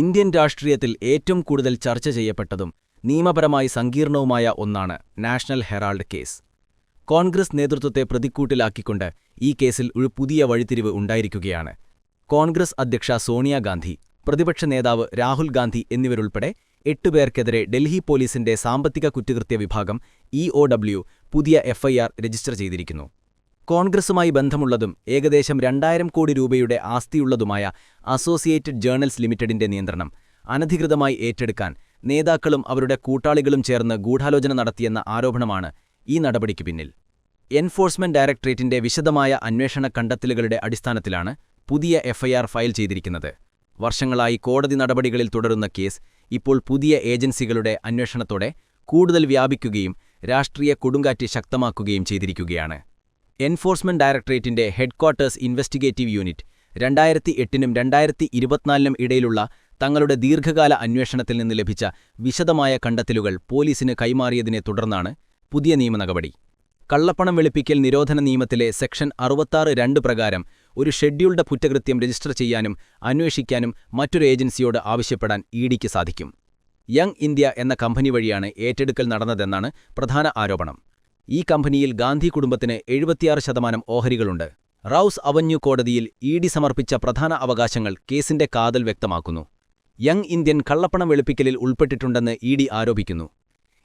Indian രാഷ്ട്രീയത്തിൽ ഏറ്റവും കൂടുതൽ ചർച്ച ചെയ്യപ്പെട്ടതും നിയമപരമായി സങ്കീർണവുമായ ഒന്നാണ് നാഷണൽ ഹെറാൾഡ് കേസ്. കോൺഗ്രസ് നേതൃത്വത്തെ പ്രതിക്കൂട്ടിലാക്കിക്കൊണ്ട് ഈ കേസിൽ ഒരു പുതിയ വഴിത്തിരിവ് ഉണ്ടായിരിക്കുകയാണ്. കോൺഗ്രസ് അധ്യക്ഷ സോണിയാഗാന്ധി പ്രതിപക്ഷ നേതാവ് രാഹുൽ ഗാന്ധി എന്നിവരുൾപ്പെടെ എട്ടുപേർക്കെതിരെ ഡൽഹി പോലീസിന്റെ സാമ്പത്തിക കുറ്റകൃത്യ വിഭാഗം ഇ പുതിയ എഫ്ഐആർ രജിസ്റ്റർ ചെയ്തിരിക്കുന്നു. കോൺഗ്രസുമായി ബന്ധമുള്ളതും ഏകദേശം രണ്ടായിരം കോടി രൂപയുടെ ആസ്തിയുള്ളതുമായ അസോസിയേറ്റഡ് ജേണൽസ് ലിമിറ്റഡിന്റെ നിയന്ത്രണം അനധികൃതമായി ഏറ്റെടുക്കാൻ നേതാക്കളും അവരുടെ കൂട്ടാളികളും ചേർന്ന് ഗൂഢാലോചന നടത്തിയെന്ന ആരോപണമാണ് ഈ നടപടിക്ക് പിന്നിൽ. എൻഫോഴ്സ്മെന്റ് ഡയറക്ടറേറ്റിന്റെ വിശദമായ അന്വേഷണ കണ്ടെത്തലുകളുടെ അടിസ്ഥാനത്തിലാണ് പുതിയ എഫ്ഐആർ ഫയൽ ചെയ്തിരിക്കുന്നത്. വർഷങ്ങളായി കോടതി നടപടികളിൽ തുടരുന്ന കേസ് ഇപ്പോൾ പുതിയ ഏജൻസികളുടെ അന്വേഷണത്തോടെ കൂടുതൽ വ്യാപിക്കുകയും രാഷ്ട്രീയ കൊടുങ്കാറ്റ് ശക്തമാക്കുകയും ചെയ്തിരിക്കുകയാണ്. എൻഫോഴ്സ്മെന്റ് ഡയറക്ടറേറ്റിന്റെ ഹെഡ്ക്വാർട്ടേഴ്സ് ഇൻവെസ്റ്റിഗേറ്റീവ് യൂണിറ്റ് രണ്ടായിരത്തി എട്ടിനും രണ്ടായിരത്തി ഇരുപത്തിനാലിനും ഇടയിലുള്ള തങ്ങളുടെ ദീർഘകാല അന്വേഷണത്തിൽ നിന്ന് ലഭിച്ച വിശദമായ കണ്ടെത്തലുകൾ പോലീസിന് കൈമാറിയതിനെ തുടർന്നാണ് പുതിയ നിയമ നടപടി. കള്ളപ്പണം വെളുപ്പിക്കൽ നിരോധന നിയമത്തിലെ സെക്ഷൻ അറുപത്താറ് രണ്ട് പ്രകാരം ഒരു ഷെഡ്യൂൾഡ് കുറ്റകൃത്യം രജിസ്റ്റർ ചെയ്യാനും അന്വേഷിക്കാനും മറ്റൊരു ഏജൻസിയോട് ആവശ്യപ്പെടാൻ ഇഡിക്ക് സാധിക്കും. യങ് ഇന്ത്യ എന്ന കമ്പനി വഴിയാണ് ഏറ്റെടുക്കൽ നടന്നതെന്നാണ് പ്രധാന ആരോപണം. ഈ കമ്പനിയിൽ ഗാന്ധി കുടുംബത്തിന് എഴുപത്തിയാറ് ശതമാനം ഓഹരികളുണ്ട്. റൌസ് അവന്യൂ കോടതിയിൽ ഇ ഡി സമർപ്പിച്ച പ്രധാന അവകാശങ്ങൾ കേസിന്റെ കാതൽ വ്യക്തമാക്കുന്നു. യങ് ഇന്ത്യൻ കള്ളപ്പണം വെളുപ്പിക്കലിൽ ഉൾപ്പെട്ടിട്ടുണ്ടെന്ന് ഇ ഡി ആരോപിക്കുന്നു.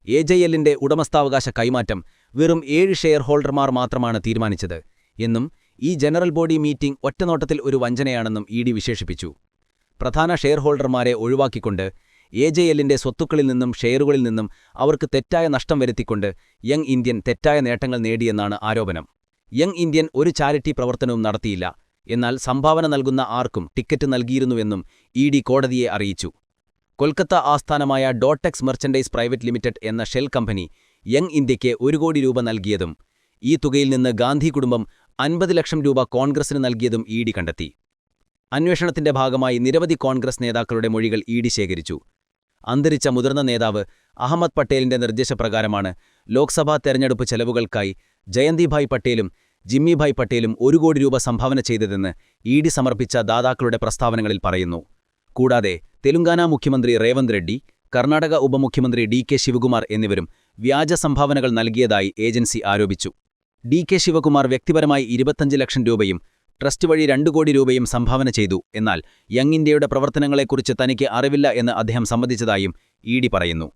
എ ജെ എല്ലിന്റെ ഉടമസ്ഥാവകാശ കൈമാറ്റം വെറും ഏഴ് ഷെയർ ഹോൾഡർമാർ മാത്രമാണ് തീരുമാനിച്ചത് എന്നും ഈ ജനറൽ ബോഡി മീറ്റിംഗ് ഒറ്റനോട്ടത്തിൽ ഒരു വഞ്ചനയാണെന്നും ഇ ഡി വിശേഷിപ്പിച്ചു. പ്രധാന ഷെയർ ഹോൾഡർമാരെ ഒഴിവാക്കിക്കൊണ്ട് എ ജെ എല്ലിന്റെ സ്വത്തുക്കളിൽ നിന്നും ഷെയറുകളിൽ നിന്നും അവർക്ക് തെറ്റായ നഷ്ടം വരുത്തിക്കൊണ്ട് യങ് ഇന്ത്യൻ തെറ്റായ നേട്ടങ്ങൾ നേടിയെന്നാണ് ആരോപണം. യങ് ഇന്ത്യൻ ഒരു ചാരിറ്റി പ്രവർത്തനവും നടത്തിയില്ല. എന്നാൽ സംഭാവന നൽകുന്ന ആർക്കും ടിക്കറ്റ് നൽകിയിരുന്നുവെന്നും ഇ ഡി കോടതിയെ അറിയിച്ചു. കൊൽക്കത്ത ആസ്ഥാനമായ ഡോട്ടെക്സ് മെർച്ചൻഡൈസ് പ്രൈവറ്റ് ലിമിറ്റഡ് എന്ന ഷെൽ കമ്പനി യങ് ഇന്ത്യയ്ക്ക് ഒരു കോടി രൂപ നൽകിയതും ഈ തുകയിൽ നിന്ന് ഗാന്ധി കുടുംബം അൻപത് ലക്ഷം രൂപ കോൺഗ്രസിന് നൽകിയതും ഇ ഡി കണ്ടെത്തി. അന്വേഷണത്തിന്റെ ഭാഗമായി നിരവധി കോൺഗ്രസ് നേതാക്കളുടെ മൊഴികൾ ഇ ശേഖരിച്ചു. അന്തരിച്ച മുതിർന്ന നേതാവ് അഹമ്മദ് പട്ടേലിന്റെ നിർദ്ദേശപ്രകാരമാണ് ലോക്സഭാ തെരഞ്ഞെടുപ്പ് ചെലവുകൾക്കായി ജയന്തിഭായ് പട്ടേലും ജിമ്മിഭായ് പട്ടേലും ഒരു കോടി രൂപ സംഭാവന ചെയ്തതെന്ന് ഇ ഡി സമർപ്പിച്ച ദാതാക്കളുടെ പ്രസ്താവനകളിൽ പറയുന്നു. കൂടാതെ തെലുങ്കാന മുഖ്യമന്ത്രി റേവന്ത് റെഡ്ഡി കർണാടക ഉപമുഖ്യമന്ത്രി ഡി കെ ശിവകുമാർ എന്നിവരും വ്യാജ സംഭാവനകൾ നൽകിയതായി ഏജൻസി ആരോപിച്ചു. ഡി കെ ശിവകുമാർ വ്യക്തിപരമായി ഇരുപത്തഞ്ച് ലക്ഷം രൂപയും ട്രസ്റ്റ് വഴി രണ്ടു കോടി രൂപയും സംഭാവന ചെയ്തു. എന്നാൽ യങ് ഇന്ത്യയുടെ പ്രവർത്തനങ്ങളെക്കുറിച്ച് തനിക്ക് അറിവില്ല എന്ന് അദ്ദേഹം സമ്മതിച്ചതായും ഇ ഡി പറയുന്നു.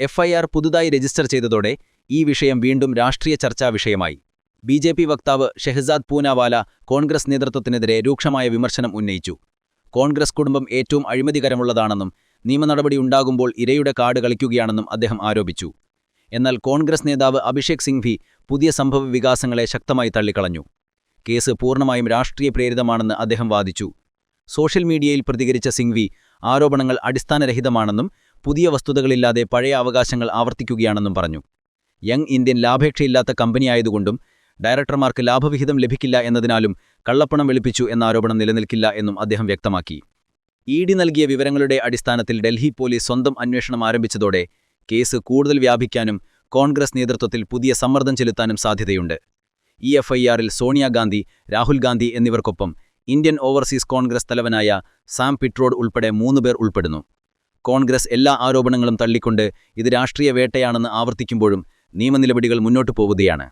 എഫ്ഐആർ പുതുതായി രജിസ്റ്റർ ചെയ്തതോടെ ഈ വിഷയം വീണ്ടും രാഷ്ട്രീയ ചർച്ചാ വിഷയമായി. ബി ജെ പി വക്താവ് ഷെഹസാദ് പൂനാവാല കോൺഗ്രസ് നേതൃത്വത്തിനെതിരെ രൂക്ഷമായ വിമർശനം ഉന്നയിച്ചു. കോൺഗ്രസ് കുടുംബം ഏറ്റവും അഴിമതികരമുള്ളതാണെന്നും നിയമനടപടി ഉണ്ടാകുമ്പോൾ ഇരയുടെ കാർഡ് കളിക്കുകയാണെന്നും അദ്ദേഹം ആരോപിച്ചു. എന്നാൽ കോൺഗ്രസ് നേതാവ് അഭിഷേക് സിംഗ്വി പുതിയ സംഭവ വികാസങ്ങളെ ശക്തമായി തള്ളിക്കളഞ്ഞു. കേസ് പൂർണമായും രാഷ്ട്രീയ പ്രേരിതമാണെന്ന് അദ്ദേഹം വാദിച്ചു. സോഷ്യൽ മീഡിയയിൽ പ്രതികരിച്ച സിംഗ്വി ആരോപണങ്ങൾ അടിസ്ഥാനരഹിതമാണെന്നും പുതിയ വസ്തുതകളില്ലാതെ പഴയ അവകാശങ്ങൾ ആവർത്തിക്കുകയാണെന്നും പറഞ്ഞു. യങ് ഇന്ത്യൻ ലാഭേക്ഷയില്ലാത്ത കമ്പനിയായതുകൊണ്ടും ഡയറക്ടർമാർക്ക് ലാഭവിഹിതം ലഭിക്കില്ല എന്നതിനാലും കള്ളപ്പണം വെളുപ്പിച്ചു എന്ന ആരോപണം നിലനിൽക്കില്ല എന്നും അദ്ദേഹം വ്യക്തമാക്കി. ഇ ഡി നൽകിയ വിവരങ്ങളുടെ അടിസ്ഥാനത്തിൽ ഡൽഹി പോലീസ് സ്വന്തം അന്വേഷണം ആരംഭിച്ചതോടെ കേസ് കൂടുതൽ വ്യാപിക്കാനും കോൺഗ്രസ് നേതൃത്വത്തിൽ പുതിയ സമ്മർദ്ദം ചെലുത്താനും സാധ്യതയുണ്ട്. ഇ എഫ് ഐ ആറിൽ സോണിയാഗാന്ധി രാഹുൽ ഗാന്ധി എന്നിവർക്കൊപ്പം ഇന്ത്യൻ ഓവർസീസ് കോൺഗ്രസ് തലവനായ സാം പിട്രോഡ് ഉൾപ്പെടെ മൂന്നുപേർ ഉൾപ്പെടുന്നു. കോൺഗ്രസ് എല്ലാ ആരോപണങ്ങളും തള്ളിക്കൊണ്ട് ഇത് രാഷ്ട്രീയ വേട്ടയാണെന്ന് ആവർത്തിക്കുമ്പോഴും നിയമനിലപടികൾ മുന്നോട്ടു പോവുകയാണ്.